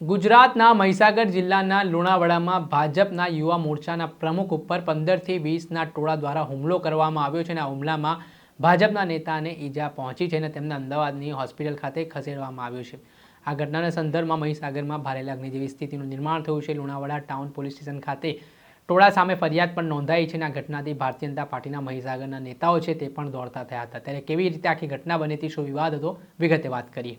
ગુજરાતના મહીસાગર જિલ્લાના લુણાવાડામાં ભાજપના યુવા મોરચાના પ્રમુખ ઉપર પંદરથી વીસના ટોળા દ્વારા હુમલો કરવામાં આવ્યો છે અને આ હુમલામાં ભાજપના નેતાને ઈજા પહોંચી છે અને તેમને અમદાવાદની હોસ્પિટલ ખાતે ખસેડવામાં આવ્યો છે. આ ઘટનાના સંદર્ભમાં મહીસાગરમાં ભારે લાગણી જેવી સ્થિતિનું નિર્માણ થયું છે. લુણાવાડા ટાઉન પોલીસ સ્ટેશન ખાતે ટોળા સામે ફરિયાદ પણ નોંધાઈ છે અને આ ઘટનાથી ભારતીય જનતા પાર્ટીના મહીસાગરના નેતાઓ છે તે પણ દોડતા થયા હતા. ત્યારે કેવી રીતે આખી ઘટના બની હતી, શું વિવાદ હતો, વિગતે વાત કરીએ.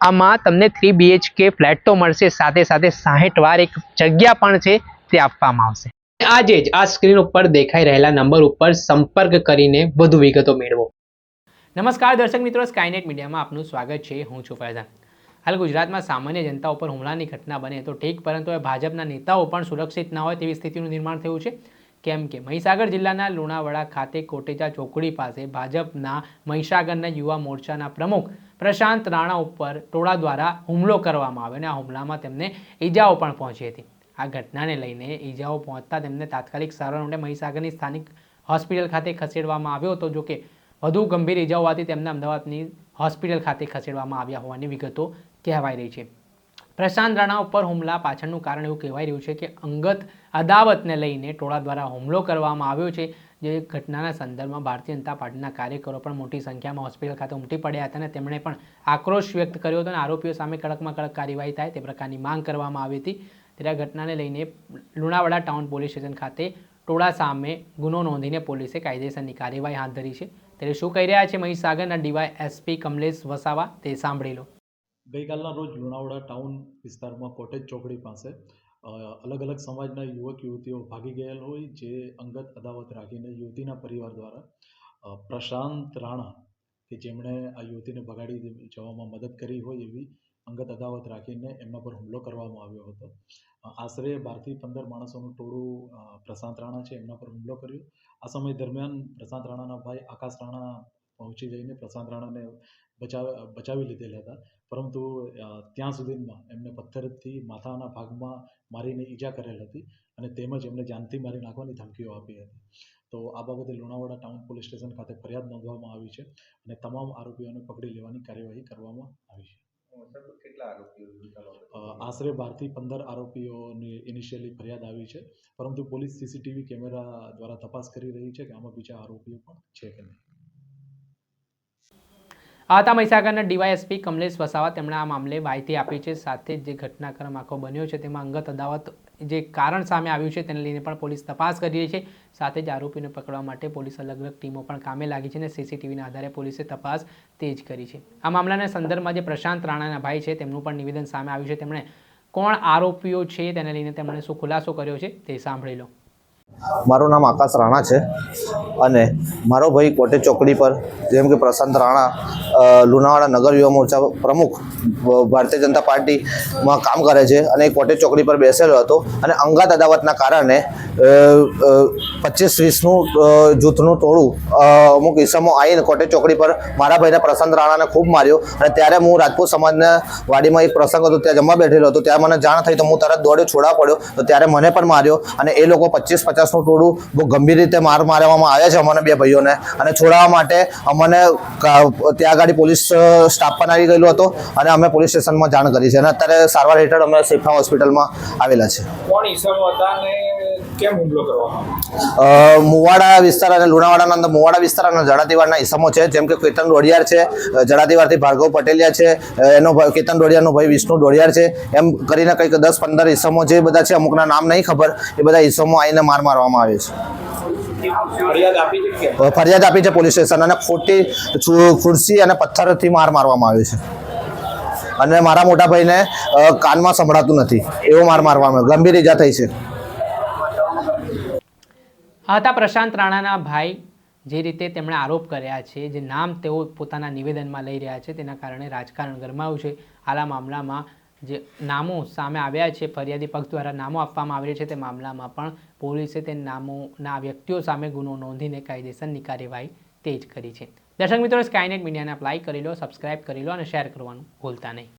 આમાં તમને થ્રી બીએચકે ફ્લેટ તો મળશે. સાથે સાથે સાહીઠ વાર એક જગ્યા પણ છે તે આપવામાં આવશે. આજે જ આ સ્ક્રીન ઉપર દેખાઈ રહેલા નંબર ઉપર સંપર્ક કરીને વધુ વિગતો મેળવો. નમસ્કાર દર્શક મિત્રો સ્કાયનેટ મીડિયામાં આપનું સ્વાગત છે. હું છું ફૈઝાન. હાલ ગુજરાતમાં સામાન્ય જનતા ઉપર હુમલાની ઘટના બને તો ઠીક પરંતુ હવે ભાજપના નેતાઓ પણ સુરક્ષિત ના હોય તેવી સ્થિતિનું નિર્માણ થયું છે. કેમ કે મહીસાગર જિલ્લાના લુણાવાડા ખાતે કોટેચા ચોકડી પાસે ભાજપના મહીસાગરના યુવા મોરચાના પ્રમુખ પ્રશાંત રાણા ઉપર ટોળા દ્વારા હુમલો કરવામાં આવ્યો અને આ હુમલામાં તેમને ઈજાઓ પણ પહોંચી હતી. આ ઘટનાને લઈને ઈજાઓ પહોંચતા તેમને તાત્કાલિક સારવાર માટે મહીસાગરની સ્થાનિક હોસ્પિટલ ખાતે ખસેડવામાં આવ્યો હતો જોકે વધુ ગંભીર ઈજાઓ હોવાથી તેમને અમદાવાદની હોસ્પિટલ ખાતે ખસેડવામાં આવ્યા હોવાની વિગતો કહેવાઈ રહી છે. પ્રશાંત રાણા ઉપર હુમલા પાછળનું કારણ એવું કહેવાય રહ્યું છે કે અંગત અદાવતને લઈને ટોળા દ્વારા હુમલો કરવામાં આવ્યો છે. જે ઘટનાના સંદર્ભમાં ભારતીય જનતા પાર્ટીના કાર્યકરો પણ મોટી સંખ્યામાં હોસ્પિટલ ખાતે ઉમટી પડ્યા હતા અને તેમણે પણ આક્રોશ વ્યક્ત કર્યો હતો અને આરોપીઓ સામે કડકમાં કડક કાર્યવાહી થાય તે પ્રકારની માંગ કરવામાં આવી હતી. ત્યારે આ ઘટનાને લઈને લુણાવાડા ટાઉન પોલીસ સ્ટેશન ખાતે ટોળા સામે ગુનો નોંધીને પોલીસે કાયદેસરની કાર્યવાહી હાથ ધરી છે. ત્યારે શું કહી રહ્યા છે મહીસાગરના ડીવાય એસપી કમલેશ વસાવા તે સાંભળી લો. ગઈકાલના રોજ લુણાવાડા ટાઉન વિસ્તારમાં કોટેજ ચોકડી પાસે અલગ અલગ સમાજના યુવક, યુવતીઓ ભાગી ગયેલ હોય, જે અંગત અદાવત રાખીને યુવતીના પરિવાર દ્વારા પ્રશાંત રાણા, કે જેમણે આ યુવતીને ભગાડી જવામાં મદદ કરી હોય એવી અંગત અદાવત રાખીને એમના પર હુમલો કરવામાં આવ્યો હતો. આશરે બારથી પંદર માણસોનું ટોળું પ્રશાંત રાણા છે એમના પર હુમલો કર્યો. આ સમય દરમિયાન પ્રશાંત રાણાના ભાઈ આકાશ રાણા પહોંચી જઈને પ્રશાંત રાણાને બચાવ, બચાવી લીધેલા હતા. પરંતુ ત્યાં સુધીમાં એમને પથ્થરથી માથાના ભાગમાં મારીને ઈજા કરેલ હતી અને તેમજ એમને જાનથી મારી નાખવાની ધમકીઓ આપી હતી. તો આ બાબતે લુણાવાડા ટાઉન પોલીસ સ્ટેશન ખાતે ફરિયાદ નોંધવામાં આવી છે અને તમામ આરોપીઓને પકડી લેવાની કાર્યવાહી કરવામાં આવી છે. આશરે બારથી પંદર આરોપીઓની ઇનિશિયલી ફરિયાદ આવી છે. પરંતુ પોલીસ સીસીટીવી કેમેરા દ્વારા તપાસ કરી રહી છે કે આમાં બીજા આરોપીઓ પણ છે કે નહીં. આ હતા મહીસાગરના ડીવાયએસપી કમલેશ વસાવા. તેમણે આ મામલે માહિતી આપી છે. સાથે જ જે ઘટનાક્રમ આખો બન્યો છે તેમાં અંગત અદાવત જે કારણ સામે આવ્યું છે તેને લઈને પણ પોલીસ તપાસ કરી રહી છે. સાથે જ આરોપીને પકડવા માટે પોલીસ અલગ અલગ ટીમો પણ કામે લાગી છે અને સીસીટીવીના આધારે પોલીસે તપાસ તેજ કરી છે. આ મામલાના સંદર્ભમાં જે પ્રશાંત રાણાના ભાઈ છે તેમનું પણ નિવેદન સામે આવ્યું છે. તેમણે કોણ આરોપીઓ છે તેને લઈને તેમણે શું ખુલાસો કર્યો છે તે સાંભળી લો. મારું નામ આકાશ રાણા છે અને મારો ભાઈ કોટેજ ચોકડી પર, જેમ કે પ્રશાંત રાણા લુણાવાડા નગર યુવા મોરચા પ્રમુખ ભારતીય જનતા પાર્ટીમાં કામ કરે છે અને કોટેજ ચોકડી પર બેસેલો હતો અને અંગાત અદાવતના કારણે પચીસ વીસનું જૂથનું ટોળું અમુક ઈસમો આવીને કોટેજ ચોકડી પર મારા ભાઈને પ્રશાંત રાણાને ખૂબ માર્યો અને ત્યારે હું રાજપૂત સમાજના વાડીમાં એક પ્રસંગ હતો, ત્યાં જમવા બેઠેલો હતો ત્યારે મને જાણ થઈ તો હું તરત દોડ્યો, છોડા પડ્યો, તો ત્યારે મને પણ માર્યો અને એ લોકો પચીસ પચાસનું ટોળું બહુ ગંભીર રીતે માર મારવામાં આવ્યા છે અમને બે ભાઈઓને. અને છોડાવવા માટે અમને ત્યાં આગળ પોલીસ સ્ટાફ પણ આવી ગયેલો હતો અને અમે પોલીસ સ્ટેશનમાં જાણ કરી છે. અને અત્યારે સારવાર હેઠળ અમે સેફા હોસ્પિટલમાં આવેલા છે. કોણ ઈસમો હતા કેમ હુમલો કરવામાં મુવાડા વિસ્તાર અને લુણાવાડાના અંદર મુવાડા વિસ્તાર અને જડાતીવાડના ઈસમો છે જેમ કે કેતન ડોડિયાર છે જડાતીવાડથી ભાર્ગવ પટેલિયા છે એનો ભાઈ કેતન ડોડિયાનો ભાઈ વિષ્ણુ ડોડિયાર છે એમ કરીને કંઈક દસ પંદર ઇસમો જે બધા છે અમુકના નામ નહીં ખબર એ બધા ઇસમો આવીને માર મારવામાં આવે છે. ફરિયાદ આપી છે પોલીસ સ્ટેશન અને ખોટી ખુરશી અને પથ્થરથી માર મારવામાં આવ્યો છે. અને મારા મોટા ભાઈને કાનમાં સંભળાતું નથી એવો માર મારવામાં. ગંભીર ઈજા થઈ છે. આ હતા પ્રશાંત રાણાના ભાઈ જે રીતે તેમણે આરોપ કર્યા છે, જે નામ તેઓ પોતાના નિવેદનમાં લઈ રહ્યા છે, તેના કારણે રાજકારણ ગરમાયું છે. હાલ મામલામાં જે નામો સામે આવ્યા છે, ફરિયાદી પક્ષ દ્વારા નામો આપવામાં આવ્યા છે, તે મામલામાં પણ પોલીસે તે નામોના વ્યક્તિઓ સામે ગુનો નોંધીને કાયદેસરની કાર્યવાહી તેજ કરી છે. દર્શક મિત્રો સ્કાયનેટ મીડિયાને અપ્લાય કરી લો સબસ્ક્રાઇબ કરી લો અને શેર કરવાનું ભૂલતા નહીં.